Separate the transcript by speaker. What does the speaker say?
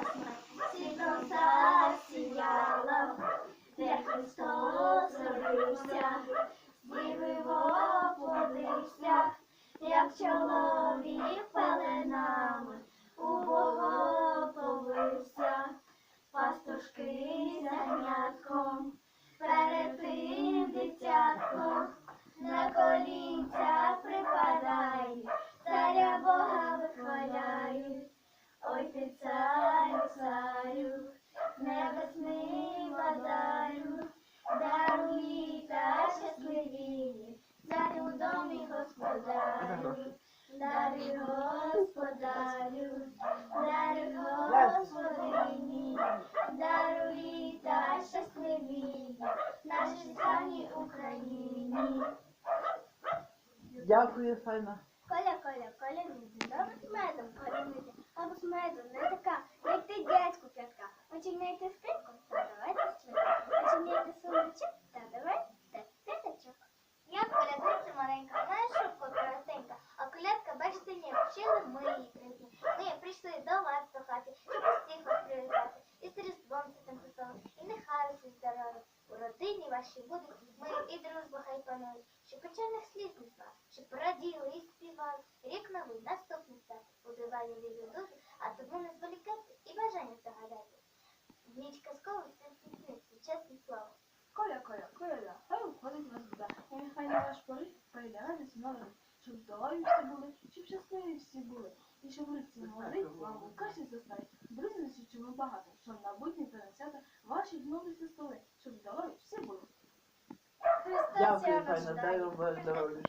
Speaker 1: ясна, світлом засіяла, де Христос родився, дививо плодився, як чоловік у Бога пастушки з ягнятком, перед тим дитятком, на колінця припадають, царя Бога вихваляють. Ой ти царю, щасливі, царю в домі господарю, даруй господарю, даруй господині, даруй літа щасливі, нашій славній Україні.
Speaker 2: Дякую, Файна.
Speaker 1: Коля, Коля, Коля, не здорово з медом, Коля, не або з медом, не така, як ти дядьку п'ятка. Очиняйте скрипку, та бачите, не вчили ми її. Ми прийшли до вас до хати, щоб усіх вас привітати. І з Різдвом Святим Христовим, і нехай усі здорові. У родині вашій будуть мир і дружба хай панують, щоб печальних сліз не знав, щоб раділи і співали. Рік новий наступний стати, удиває вірю душу, а тому не зволікайте і бажання загадайте. Ніч казкову святниці, чесне слово.
Speaker 3: Коля, Коля, Коля, хай уходить вас біда. І нехай на ваш поріг прийде радість новин, щоб здорові всі були, щоб щасливі всі були. І щоб лиці молодий, вам у каші застають. Друзі чому багато, щоб на будні свята ваші днові столи, щоб здорові всі були.
Speaker 1: Христа
Speaker 2: Дякую,
Speaker 1: я
Speaker 2: Файна, дай вам здоров'я.